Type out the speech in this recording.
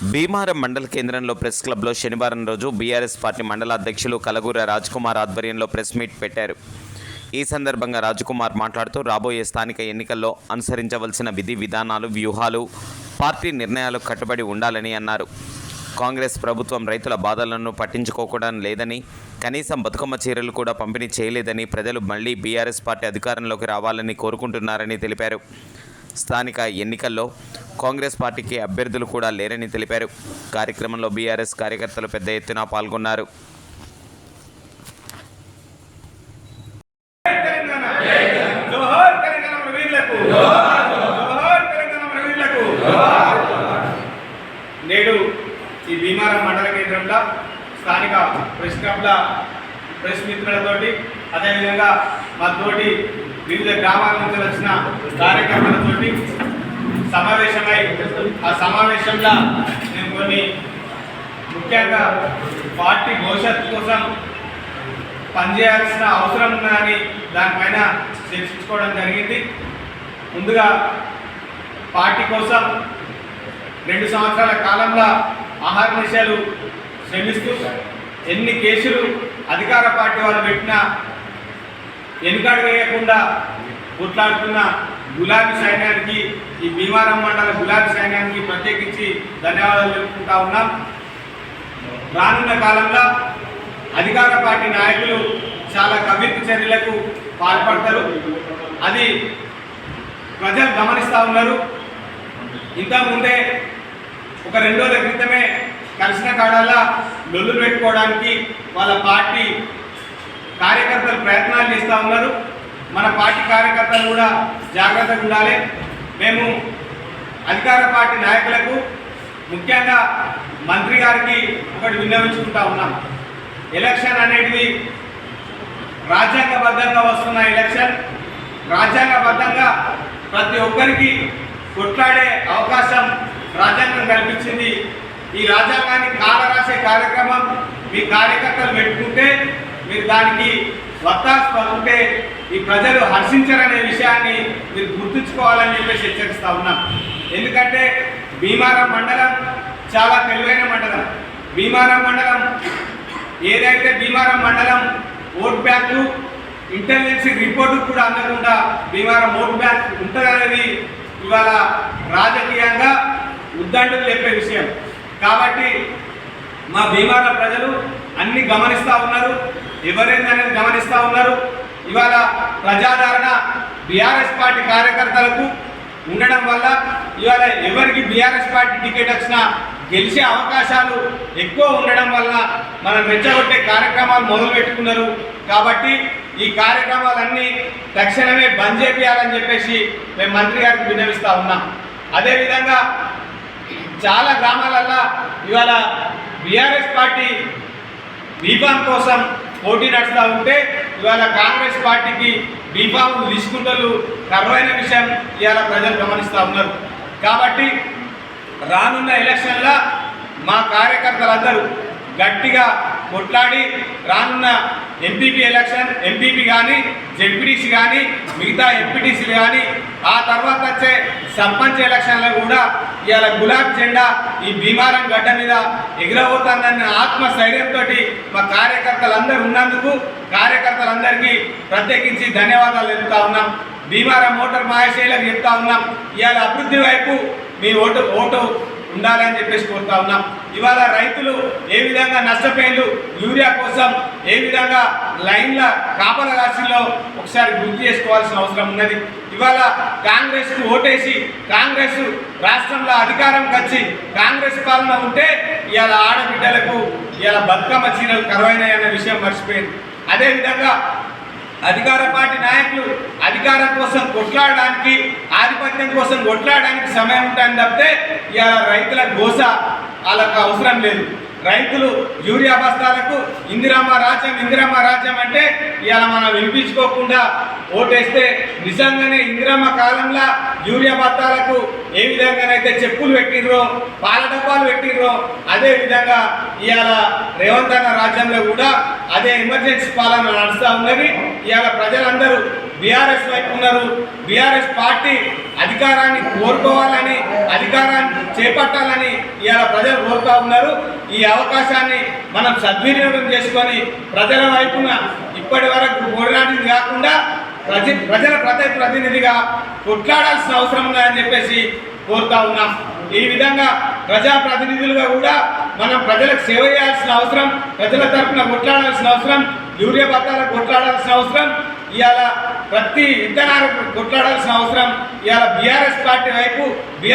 భీమారం మండల కేంద్రంలో ప్రెస్ క్లబ్లో శనివారం రోజు బీఆర్ఎస్ పార్టీ మండల అధ్యక్షులు కలగూర రాజ్కుమార్ ఆధ్వర్యంలో ప్రెస్ మీట్ పెట్టారు. ఈ సందర్భంగా రాజ్కుమార్ మాట్లాడుతూ రాబోయే స్థానిక ఎన్నికల్లో అనుసరించవలసిన విధి విధానాలు వ్యూహాలు పార్టీ నిర్ణయాలు కట్టుబడి ఉండాలని అన్నారు. కాంగ్రెస్ ప్రభుత్వం రైతుల బాధలను పట్టించుకోకూడడం లేదని కనీసం బతుకమ్మ చీరలు కూడా పంపిణీ చేయలేదని ప్రజలు మళ్ళీ బీఆర్ఎస్ పార్టీ అధికారంలోకి రావాలని కోరుకుంటున్నారని తెలిపారు. స్థానిక ఎన్నికల్లో కాంగ్రెస్ పార్టీకి అభ్యర్థులు కూడా లేరని తెలిపారు. కార్యక్రమంలో బీఆర్ఎస్ కార్యకర్తలు పెద్ద ఎత్తున పాల్గొన్నారు. నేడు ఈ భీమారం మండల కేంద్రంలో స్థానిక ప్రెస్ క్లబ్ల ప్రెస్ మిత్రులతోటి అదేవిధంగా మా తోటి వివిధ గ్రామాల నుంచి వచ్చిన కార్యక్రమాలతోటి సమావేశమై ఆ సమావేశంలో నేను కొన్ని ముఖ్యంగా పార్టీ భవిష్యత్తు కోసం పనిచేయాల్సిన అవసరం ఉందని దానిపైన చర్చించుకోవడం జరిగింది. ముందుగా పార్టీ కోసం రెండు సంవత్సరాల కాలంలో ఆహార నిశాలు శ్రమిస్తూ ఎన్ని కేసులు అధికార పార్టీ వాళ్ళు పెట్టినా వెనుకాడు వేయకుండా కొట్లాడుతున్న గులాబీ సైన్యానికి ఈ భీమారం మండల గులాబీ సైన్యానికి ప్రత్యేకించి ధన్యవాదాలు తెలుపుకుంటా ఉన్నాం. రానున్న కాలంలో అధికార పార్టీ నాయకులు చాలా కవిత్వ చర్యలకు పాల్పడతారు. అది ప్రజలు గమనిస్తూ ఉన్నారు. ఇంతకుముందే ఒక రెండు రోజుల క్రితమే కలిసిన కాడల్లా లొల్లు పెట్టుకోవడానికి వాళ్ళ పార్టీ కార్యకర్తలు ప్రయత్నం మన పార్టీ కార్యకర్తలు కూడా జాగ్రత్తగా ఉండాలి. మేము అధికార పార్టీ నాయకులకు ముఖ్యంగా మంత్రి గారికి ఒకటి విన్నవించుకుంటా ఉన్నాం. ఎలక్షన్ అనేది రాజ్యాంగబద్ధంగా వస్తున్న ఎలక్షన్. రాజ్యాంగబద్ధంగా ప్రతి ఒక్కరికి కొట్లాడే అవకాశం రాజ్యాంగం కల్పించింది. ఈ రాజ్యాంగాన్ని కాలరాసే కార్యక్రమం మీ కార్యకర్తలు పెట్టుకుంటే మీరు దానికి వత్తాసు ఉంటే ఈ ప్రజలు హర్షించరనే విషయాన్ని మీరు గుర్తుంచుకోవాలని చెప్పేసి హెచ్చరిస్తా ఉన్నాం. ఎందుకంటే భీమారం మండలం చాలా తెలివైన మండలం. భీమారం మండలం ఏదైతే భీమారం మండలం ఓట్ బ్యాంకు ఇంటెలిజెన్స్ రిపోర్టు కూడా అందకుండా భీమారం ఓట్ బ్యాంక్ ఉంటుందనేది ఇవాళ రాజకీయంగా ఉద్దండులు చెప్పే విషయం. కాబట్టి మా భీమారం ప్రజలు అన్ని గమనిస్తూ ఉన్నారు. ఎవరేందనేది గమనిస్తూ ఉన్నారు. ఇవాళ ప్రజాదరణ బీఆర్ఎస్ పార్టీ కార్యకర్తలకు ఉండడం వల్ల ఇవాళ ఎవరికి బీఆర్ఎస్ పార్టీ టికెట్ వచ్చినా గెలిచే అవకాశాలు ఎక్కువ ఉండడం వల్ల మనం రెచ్చగొట్టే కార్యక్రమాలు మొదలు పెట్టుకున్నారు కాబట్టి ఈ కార్యక్రమాలన్నీ తక్షణమే బంద్ చేపియాలని చెప్పేసి మేము మంత్రి గారికి విన్నవిస్తూ ఉన్నాం. అదేవిధంగా చాలా గ్రామాలల్లో ఇవాళ బీఆర్ఎస్ పార్టీ బీఫామ్ కోసం పోటీ నడుస్తూ ఉంటే ఇవాళ కాంగ్రెస్ పార్టీకి బీఫామ్ తీసుకుంటూ కరువైన విషయం ఇవాళ ప్రజలు గమనిస్తూ ఉన్నారు. కాబట్టి రానున్న ఎలక్షన్లో మా కార్యకర్తలందరూ గట్టిగా కొట్లాడి రానున్న ఎంపీపీ ఎలక్షన్ ఎంపీపీ కానీ జెడ్పీటీసీ కానీ మిగతా ఎంపీటీసీలు కానీ ఆ తర్వాత వచ్చే సర్పంచ్ ఎలక్షన్లో కూడా ఇవాళ గులాబీ జెండా ఈ భీమారం గడ్డ మీద ఎగిరబోతుందన్న ఆత్మస్థైర్యంతో మా కార్యకర్తలందరూ ఉన్నందుకు కార్యకర్తలందరికీ ప్రత్యేకించి ధన్యవాదాలు తెలుపుతా ఉన్నాం. భీమారం మోటార్ మహాశైలకు చెప్తా ఉన్నాం. ఇవాళ అభివృద్ధి వైపు మీ ఓటు ఓటు ఉండాలని చెప్పేసి కోరుతా ఉన్నాం. ఇవాళ రైతులు ఏ విధంగా నష్టపోయిండు యూరియా కోసం ఏ విధంగా లైన్ల కాపల రాశిలో ఒకసారి గుర్తు చేసుకోవాల్సిన అవసరం ఉన్నది. ఇవాళ కాంగ్రెస్ ఓటేసి కాంగ్రెస్ రాష్ట్రంలో అధికారంకి వచ్చి కాంగ్రెస్ పాలన ఉంటే ఇవాళ ఆడబిడ్డలకు ఇవాళ బతుకమ్మ చీరలు కరువైనాయన్న విషయం మర్చిపోయింది. అదేవిధంగా అధికార పార్టీ నాయకులు అధికారం కోసం కొట్లాడడానికి ఆధిపత్యం కోసం కొట్లాడడానికి సమయం ఉంటాయని తప్పితే ఇవాళ రైతుల గోస వాళ్ళకు అవసరం లేదు. రైతులు యూరియా బస్తాలకు ఇందిరామ్మ రాజ్యం ఇందిరామ్మ రాజ్యం అంటే ఇవాళ మనం వినిపించుకోకుండా ఓటేస్తే నిజంగానే ఇందిరమ్మ కాలంలో యూరియా బస్తాలకు ఏ విధంగానైతే చెప్పులు పెట్టిర్రో పాల డబ్బాలు పెట్టిర్రో అదే విధంగా ఇవాళ రేవంత్ అన్న రాజ్యంలో కూడా అదే ఎమర్జెన్సీ పాలన నడుస్తూ ఉన్నది. ఇవాళ ప్రజలందరూ బీఆర్ఎస్ వైపు ఉన్నారు. బీఆర్ఎస్ పార్టీ అధికారాన్ని కోరుకోవాలని అధికారాన్ని చేపట్టాలని ఇవాళ ప్రజలు కోరుతా ఉన్నారు. ఈ అవకాశాన్ని మనం సద్వినియోగం చేసుకొని ప్రజల వైపున ఇప్పటి వరకు పోరాడింది కాకుండా ప్రజ ప్రజల ప్రతి ప్రతినిధిగా కొట్లాడాల్సిన అవసరం ఉందని చెప్పేసి కోరుతా ఉన్నాం. ఈ విధంగా ప్రజా ప్రతినిధులుగా కూడా మనం ప్రజలకు సేవ చేయాల్సిన అవసరం ప్రజల తరఫున కొట్లాడాల్సిన అవసరం యూరియా పత్రాలకు కొట్లాడాల్సిన అవసరం ఇవాళ ప్రతి విత్తనాలకు కొట్లాడాల్సిన అవసరం ఇవాళ బీఆర్ఎస్ పార్టీ వైపు